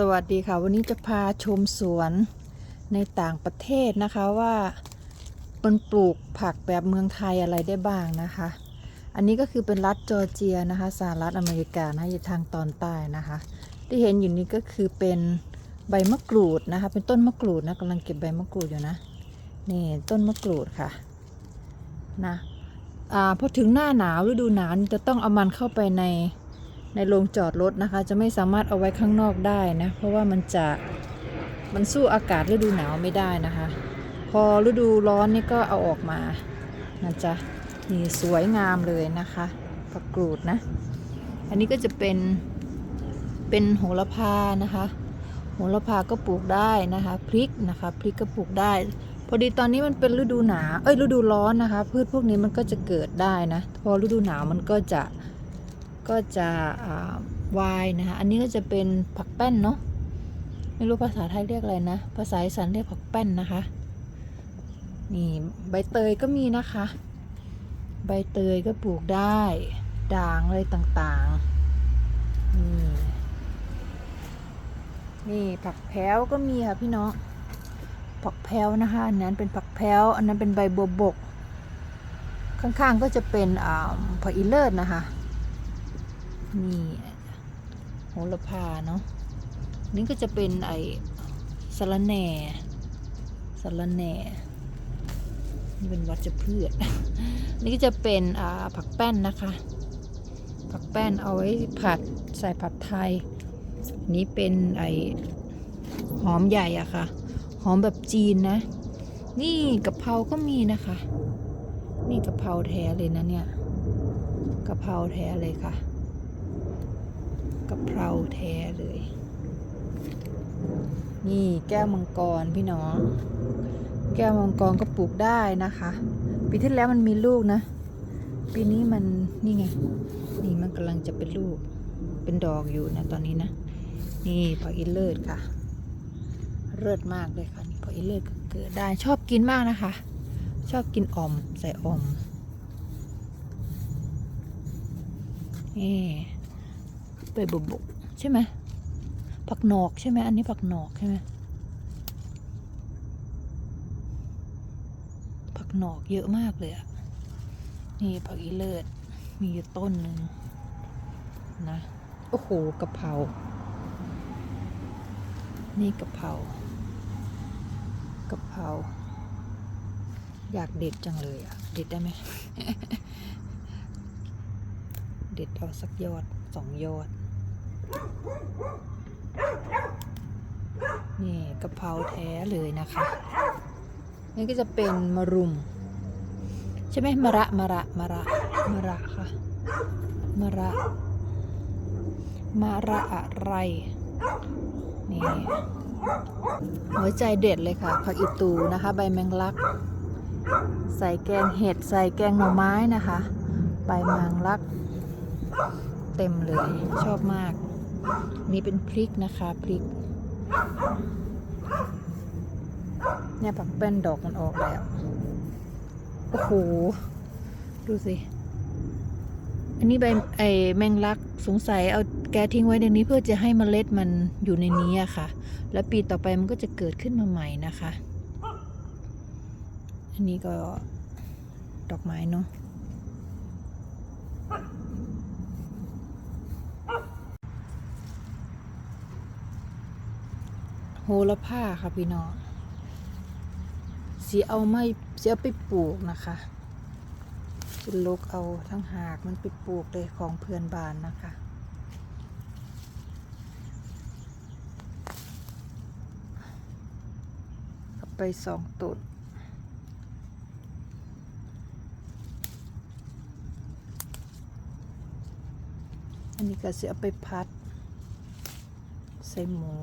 สวัสดีค่ะ วันนี้จะพาชมสวนในต่างประเทศนะคะว่ามันปลูกผักแบบเมืองไทยอะไรได้บ้างนะคะ อันนี้ก็คือเป็นรัฐจอร์เจียนะคะสหรัฐอเมริกานะอยู่ทางตอนใต้นะคะ ที่เห็นอยู่นี้ก็คือเป็นใบมะกรูดนะคะ เป็นต้นมะกรูดนะกำลังเก็บใบมะกรูดอยู่นะนี่ต้นมะกรูดค่ะนะอ่าพอถึงหน้าหนาวฤดูหนาวจะต้องเอามันเข้าไปใน ในโรงจอดรถนะคะ จะไม่สามารถเอาไว้ข้างนอกได้นะ เพราะว่ามันจะมันสู้อากาศฤดูหนาวไม่ได้นะคะ พอฤดูร้อนนี่ก็เอาออกมานะจ๊ะนี่สวยงามเลยนะคะผักกรูดนะ อันนี้ก็จะเป็นเป็นโหระพานะคะ โหระพาก็ปลูกได้นะคะพริกนะคะพริกก็ปลูกได้ พอดีตอนนี้มันเป็นฤดูหนาวเอ้ยฤดูร้อนนะคะ พืชพวกนี้มันก็จะเกิดได้นะ พอฤดูหนาวมันก็จะ ก็จะวายนะคะอันนี้ก็จะเป็นผักแป้นเนาะไม่รู้ภาษาไทยเรียกอะไรนะภาษาอีสานเรียกผักแป้นนะคะ นี่ใบเตยก็มีนะคะ ใบเตยก็ปลูกได้ด่างอะไรต่างๆ นี่นี่ผักแพ้วก็มีค่ะพี่น้องผักแพ้วนะคะอันนั้นเป็นผักแพ้วอันนั้นเป็นใบบัวบก ข้างๆก็จะเป็นผักอีเลิศนะคะ นี่โหระพาเนาะนี่ก็จะเป็นไอสะระแหน่สะระแหน่นี่เป็นวัชพืชนี่ก็จะเป็นอ่าผักแป้นนะคะ ผักแป้นเอาไว้ผัดใส่ผัดไทย นี้เป็นไอหอมใหญ่อะค่ะ หอมแบบจีนนะ นี่กะเพราก็มีนะคะ นี่กะเพราแท้เลยนะเนี่ยกะเพราแท้เลยค่ะ กะเพราแท้เลย นี่แก้วมังกรพี่น้อง แก้วมังกรก็ปลูกได้นะคะ ปีที่แล้วมันมีลูกนะ ปีนี้มันนี่ไง นี่มันกำลังจะเป็นลูก เป็นดอกอยู่นะตอนนี้นะ นี่ผักอินเลิศค่ะ เลิศมากเลยค่ะนี่ผักอินเลิศเกิดได้ชอบกินมากนะคะ ชอบกินอ่อมใส่อ่อมนี่ ใบบุบกใช่ไหมผักหนอกใช่ไหมอันนี้ผักหนอกใช่ไหมผักหนอกเยอะมากเลยอะนี่ผักอีเลิศมีอยู่ต้นหนึ่งนะโอ้โหกะเพรา นี่กะเพรากะเพราอยากเด็ดจังเลยอะเด็ดได้ไหมเด็ดเอาสักยอดสองยอด นี่กะเพราแท้เลยนะคะ นี่ก็จะเป็นมะรุม ใช่ไหมมะระมะระมะระมะระค่ะมะระมะระอะไร นี่หัวใจเด็ดเลยค่ะ ผักอีตูนะคะ ใบแมงลัก ใส่แกงเห็ด ใส่แกงหน่อไม้นะคะ ใบแมงลัก เต็มเลย ชอบมาก นี่เป็นพริกนะคะพริก เนี่ยผักแป้นดอกมันออกแล้ว โอ้โห ดูสิ อันนี้ใบไอแมงลักสงสัยเอาแกทิ้งไว้ในนี้เพื่อจะให้เมล็ดมันอยู่ในนี้อะค่ะ แล้วปีต่อไปมันก็จะเกิดขึ้นมาใหม่นะคะ อันนี้ก็ดอกไม้เนาะ โหระพาค่ะพี่น้องสีเอาไม่เสีเอาไปปลูกนะคะจะลกเอาทั้งหากมันไปปลูกเลยของเพื่อนบ้านนะคะไปสองต้นอันนี้ก็จะเอาไปพัด ใส่หมู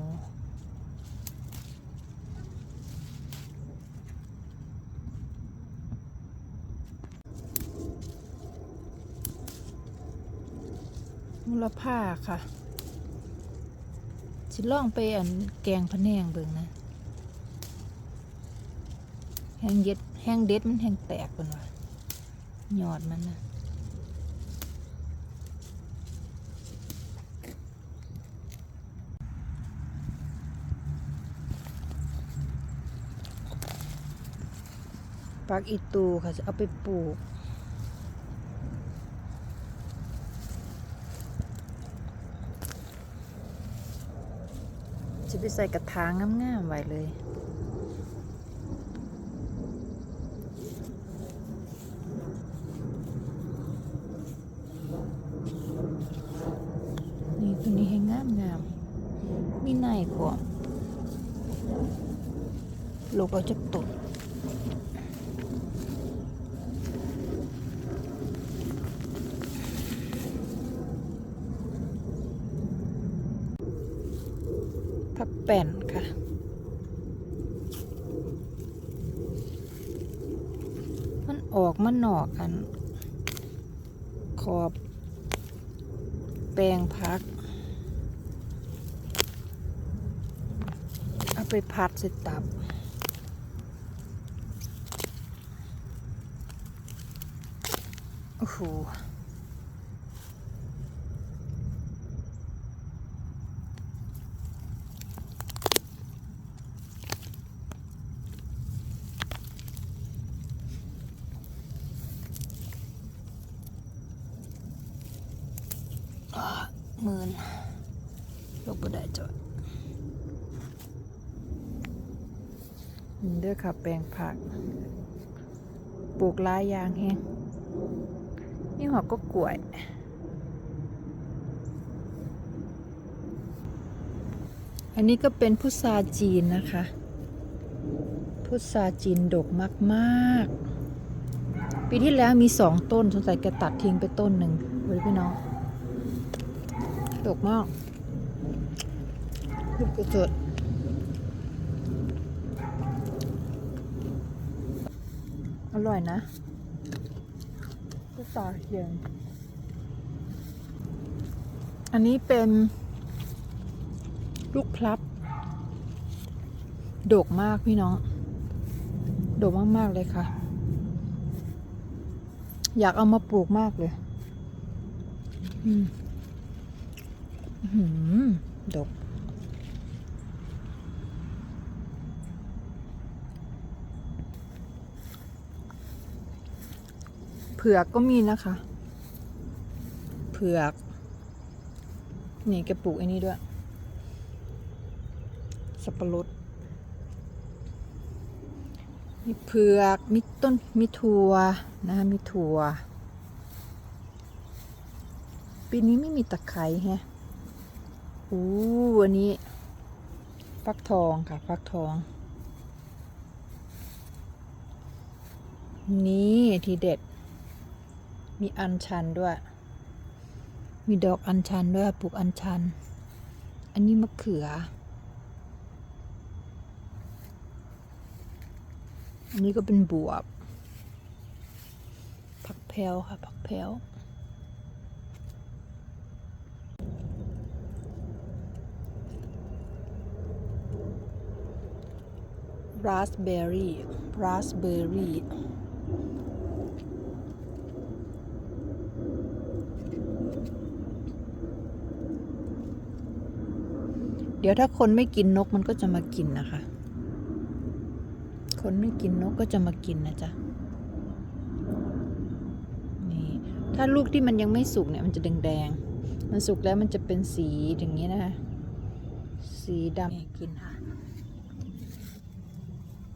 มูลผ้าค่ะสิล่องไปอันแกงพะแนงเบิ่งนะแห้งเย็ดแห้งเด็ดมันแห้งแตกเป็นว่าหยอดมันนะปักอีตูค่ะจะเอาไปปลูก ไปใส่กระถางงามๆไว้เลย นี่ตัวนี้ให้งามงามๆมีในขวมลูกเอาจะตด ผักแป่นค่ะมันออกมันหนอกกัน ขอบ แปลงพัก เอาไปพัดเสร็จตับโอ้โห หมื่นลกบ่ได้จดเด้อค่ะแปลงผัก ปลูกลายยางแฮงนี่หอกก็กล้วยอันนี้ก็เป็นพุทราจีนนะคะ พุทราจีนดกมากๆ ปีที่แล้วมีสองต้นสงสัยแกตัดทิ้งไปต้นหนึ่งเว้ยพี่น้อง ดกมากลูกกระสดอร่อยนะก็สาเขียนอันนี้เป็นลูกพลับดกมากพี่น้องดกมาก ๆ เลยค่ะ อยากเอามาปลูกมากเลย อืมอื้อหือ ดก เผือกก็มีนะคะ เผือก นี่แกปลูกไอ้นี่ด้วย สับปะรดมีเผือก มีต้น มีถั่วนะคะมีถั่ว ปีนี้ไม่มีตะไคร้แฮะ อู้อันนี้ ฟักทองค่ะ ฟักทอง นี่ทีเด็ด มีอัญชันด้วย มีดอกอัญชันด้วยปลูกอัญชัน อันนี้มะเขือ อันนี้ก็เป็นบวบผักแพรวค่ะผักแพรว ราสเบอร์รี่ราสเบอร์รี่เดี๋ยวถ้าคนไม่กินนกมันก็จะมากินนะคะ คนไม่กินนกก็จะมากินนะจ๊ะ นี่ ถ้าลูกที่มันยังไม่สุกเนี่ยมันจะแดงๆมันสุกแล้วมันจะเป็นสีอย่างนี้นะคะ สีดำกินค่ะ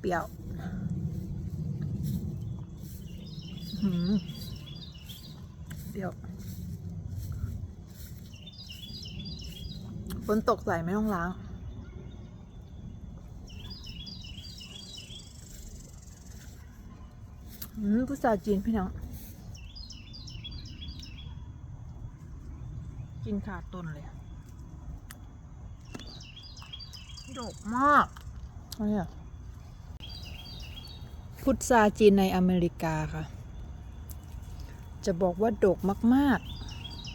เปรี้ยวหืมเปรี้ยวฝนตกใส่ไม่ต้องล้างอืมพุทราจีนพี่น้อง กินขาดต้นเลยดกมากอะไรอะ พุทราจีนในอเมริกาค่ะ จะบอกว่าดกมาก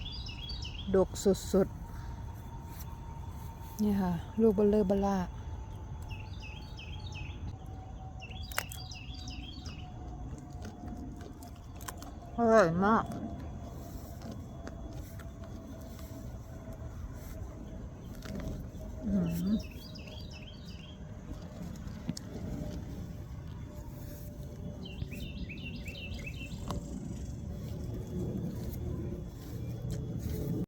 ๆ ดกสุด ๆ นี่ค่ะ ลูกเบลเลอร์บล่าอร่อยมากอืม